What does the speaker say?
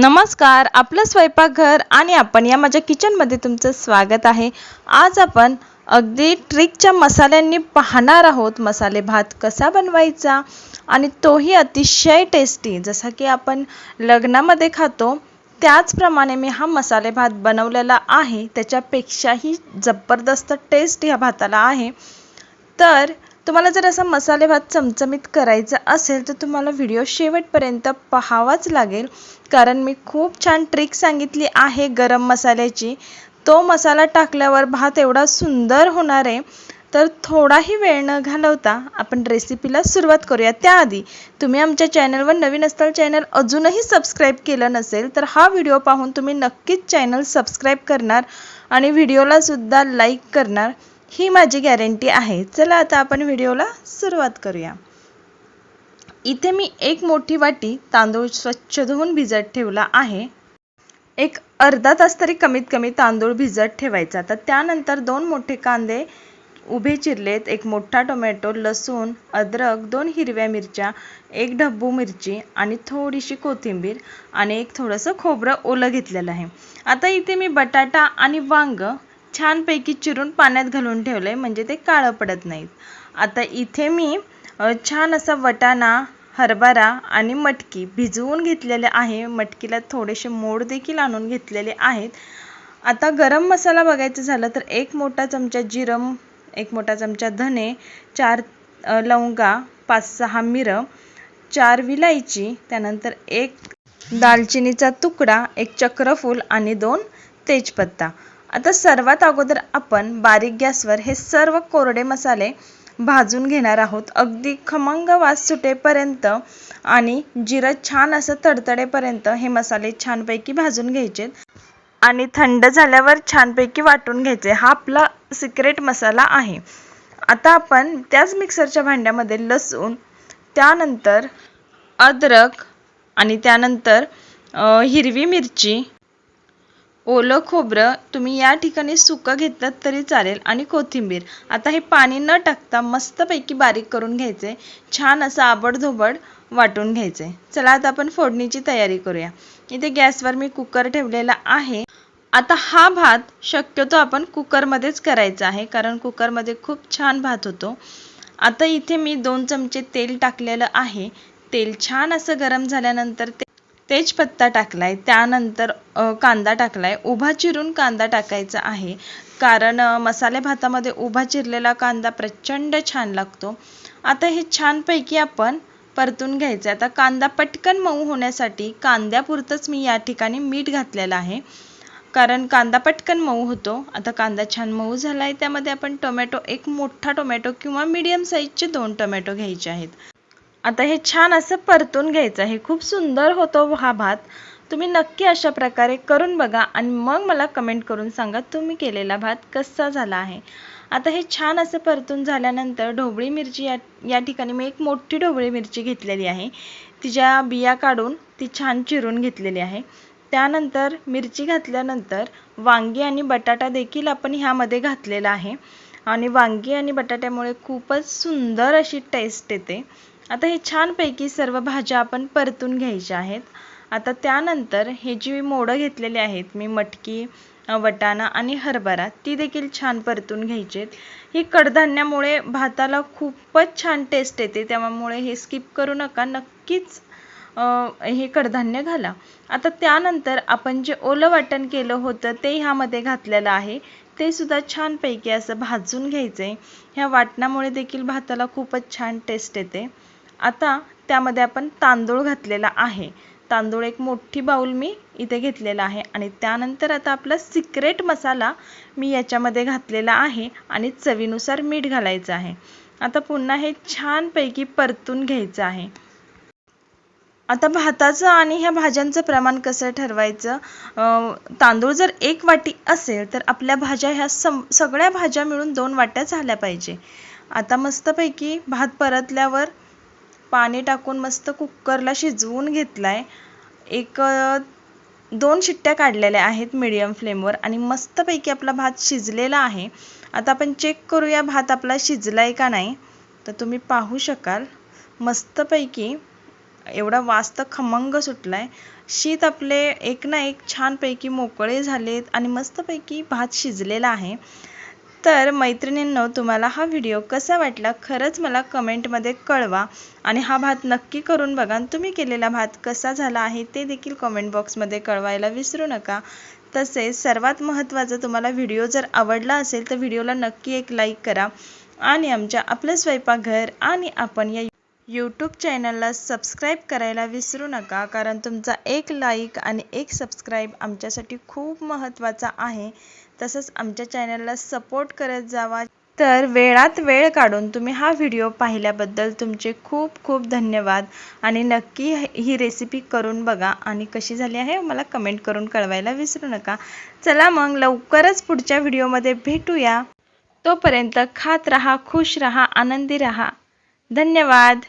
नमस्कार आपलं स्वयंपाकघर आणि आपण या माझ्या किचनमध्ये तुमचं स्वागत आहे. आज आपण अगदी ट्रिकच्या मसाल्यांनी पाहणार आहोत मसाले भात कसा बनवायचा आणि तोही अतिशय टेस्टी. जसा की आपण लग्नामध्ये खातो त्याचप्रमाणे मी हा मसाले भात बनवलेला आहे त्याच्यापेक्षाही जबरदस्त टेस्ट ह्या भाताला आहे. तर तुम्हाला जर असा मसाले भात चमचमीत करायचा असेल तर तुम्हाला व्हिडिओ शेवटपर्यंत पाहावाच लागेल. कारण मी खूप छान ट्रिक सांगितली आहे गरम मसाल्याची. तो मसाला टाकल्यावर भात एवढा सुंदर होणार आहे. तर थोडाही वेळ न घालवता आपण रेसिपीला सुरुवात करूया. त्याआधी तुम्ही आमच्या चॅनलवर नवीन असताल चॅनल अजूनही सबस्क्राईब केलं नसेल तर हा व्हिडिओ पाहून तुम्ही नक्कीच चॅनल सबस्क्राईब करणार आणि व्हिडिओलासुद्धा लाईक करणार. ही माझी गॅरंटी आहे. चला आता आपण व्हिडिओला सुरुवात करूया. इथे मी एक मोठी वाटी तांदूळ स्वच्छ धुवून भिजत ठेवला आहे. एक अर्धा तास तरी कमीत कमी तांदूळ भिजत ठेवायचा. तर त्यानंतर दोन मोठे कांदे उभे चिरलेत. एक मोठा टोमॅटो लसूण अद्रक दोन हिरव्या मिरच्या एक ढब्बू मिरची आणि थोडीशी कोथिंबीर आणि एक थोडंसं खोबरं ओलं घेतलेलं आहे. आता इथे मी बटाटा आणि वांग छानपैकी चिरून पाण्यात घालून ठेवलं आहे म्हणजे ते काळं पडत नाहीत. आता इथे मी छान असा वटाणा हरभरा आणि मटकी भिजवून घेतलेले आहे. मटकीला थोडेसे मोड देखील आणून घेतलेले आहेत. आता गरम मसाला बघायचं झालं तर एक मोठा चमचा जिरम एक मोठा चमचा धने चार लवंगा पाच सहा मिरं चार विलायची त्यानंतर एक दालचिनीचा तुकडा एक चक्रफूल आणि दोन तेजपत्ता. आता सर्वात अगोदर आपण बारीक गॅसवर हे सर्व कोरडे मसाले भाजून घेणार आहोत. अगदी खमंग वास सुटेपर्यंत आणि जिरं छान असं तडतडेपर्यंत हे मसाले छानपैकी भाजून घ्यायचे. आणि थंड झाल्यावर छानपैकी वाटून घ्यायचे. हा आपला सिक्रेट मसाला आहे. आता आपण त्याच मिक्सरच्या भांड्यामध्ये लसूण त्यानंतर अद्रक आणि त्यानंतर हिरवी मिरची ओलं खोबरं तुम्ही या ठिकाणी सुकं घेतलं तरी चालेल आणि कोथिंबीर. आता हे पाणी न टाकता मस्तपैकी बारीक करून घ्यायचे. छान असं आबडधोबड वाटून घ्यायचे. चला आता आपण फोडणीची तयारी करूया. इथे गॅसवर मी कुकर ठेवलेला आहे. आता हा भात शक्यतो आपण कुकरमध्येच करायचा आहे कारण कुकरमध्ये खूप छान भात होतो. आता इथे मी दोन चमचे तेल टाकलेलं आहे. तेल छान असं गरम झाल्यानंतर ते तेजपत्ता टाकलाय त्यानंतर कांदा टाकलाय. उभा चिरून कांदा टाकायचा आहे. कारण मसाले भातामध्ये उभा चिरलेला कांदा प्रचंड छान लागतो. आता हे छानपैकी आपण परतून घ्यायचं आता कांदा पटकन मऊ होण्यासाठी कांद्यापुरतंच मी या ठिकाणी मीठ घातलेलं आहे. कारण कांदा पटकन मऊ होतो. आता कांदा छान मऊ झाला आहे त्यामध्ये आपण टोमॅटो एक मोठा टोमॅटो किंवा मीडियम साईजचे दोन टोमॅटो घ्यायचे आहेत. आता हे छान असं परतून घ्यायचं आहे. खूप सुंदर होतो हा भात. तुम्ही नक्की अशा प्रकारे करून बघा आणि मग मला कमेंट करून सांगा तुम्ही केलेला भात कसा झाला आहे. आता हे छान असं परतून झाल्यानंतर ढोबळी मिरची या या ठिकाणी मी एक मोठी ढोबळी मिरची घेतलेली आहे. तिच्या बिया काढून ती छान चिरून घेतलेली आहे. त्यानंतर मिरची घातल्यानंतर वांगी आणि बटाटा देखील आपण ह्यामध्ये घातलेला आहे. आणि वांगी आणि बटाट्यामुळे खूपच सुंदर अशी टेस्ट येते. आता हे छानपैकी सर्व भाज्या आपण परतून घ्यायच्या आहेत. आता त्यानंतर हे जी मोडं घेतलेली आहेत मी मटकी वटाणा आणि हरभरा ती देखील छान परतून घ्यायचे ही कडधान्यामुळे भाताला खूपच छान टेस्ट येते त्यामुळे हे स्किप करू नका. नक्कीच हे कडधान्य घाला. आता त्यानंतर आपण जे ओलं वाटण केलं होतं ते ह्यामध्ये घातलेलं आहे. ते सुद्धा छानपैकी असं भाजून घ्यायचं. आहे ह्या वाटणामुळे देखील भाताला खूपच छान टेस्ट येते. आता त्यामध्ये आपण तांदूळ घातलेला आहे. तांदूळ एक मोठी बाऊल मी इथे घेतलेला आहे. आणि त्यानंतर आता आपला सिक्रेट मसाला मी याच्यामध्ये घातलेला आहे. आणि चवीनुसार मीठ घालायचं आहे. आता पुन्हा हे छानपैकी परतून घ्यायचं आहे. आता भाताचं आणि ह्या भाज्यांचं प्रमाण कसं ठरवायचं? तांदूळ जर एक वाटी असेल तर आपल्या भाज्या ह्या सम सगळ्या भाज्या मिळून दोन वाट्या झाल्या पाहिजे. आता मस्तपैकी भात परतल्यावर पाणी टाकून मस्त कुकरला शिजवून घेतला आहे एक दोन शिट्ट्या काढलेल्या आहेत मिडियम फ्लेमवर आणि मस्तपैकी आपला भात शिजलेला आहे. आता आपण चेक करूया भात आपला शिजला आहे का नाही. तर तुम्ही पाहू शकाल. मस्तपैकी एवढा वास तर खमंग सुटलाय. शीत आपले एक ना एक छानपैकी मोकळे झालेत आणि मस्तपैकी भात शिजलेला आहे. तर मैत्रिणींनो तुम्हाला हा व्हिडिओ कसा वाटला खरंच मला कमेंटमध्ये कळवा आणि हा भात नक्की करून बघा आणि तुम्ही केलेला भात कसा झाला आहे ते देखील कमेंट बॉक्समध्ये कळवायला विसरू नका. तसेच सर्वात महत्त्वाचं तुम्हाला व्हिडिओ जर आवडला असेल तर व्हिडिओला नक्की एक लाईक करा आणि आमच्या आपलं स्वयंपाकघर आणि आपण या यूट्यूब चॅनलला सबस्क्राईब करायला विसरू नका कारण तुमचा एक लाईक आणि एक सबस्क्राईब आमच्यासाठी खूप महत्त्वाचा आहे. तसंच आमच्या चॅनलला सपोर्ट करत जावा. तर वेळात वेळ काढून तुम्ही हा व्हिडिओ पाहिल्याबद्दल तुमचे खूप खूप धन्यवाद. आणि नक्की ही रेसिपी करून बघा. आणि कशी झाली आहे मला कमेंट करून कळवायला विसरू नका. चला मग लवकरच पुढच्या व्हिडिओमध्ये भेटूया. तोपर्यंत खात रहा खुश रहा आनंदी रहा. धन्यवाद.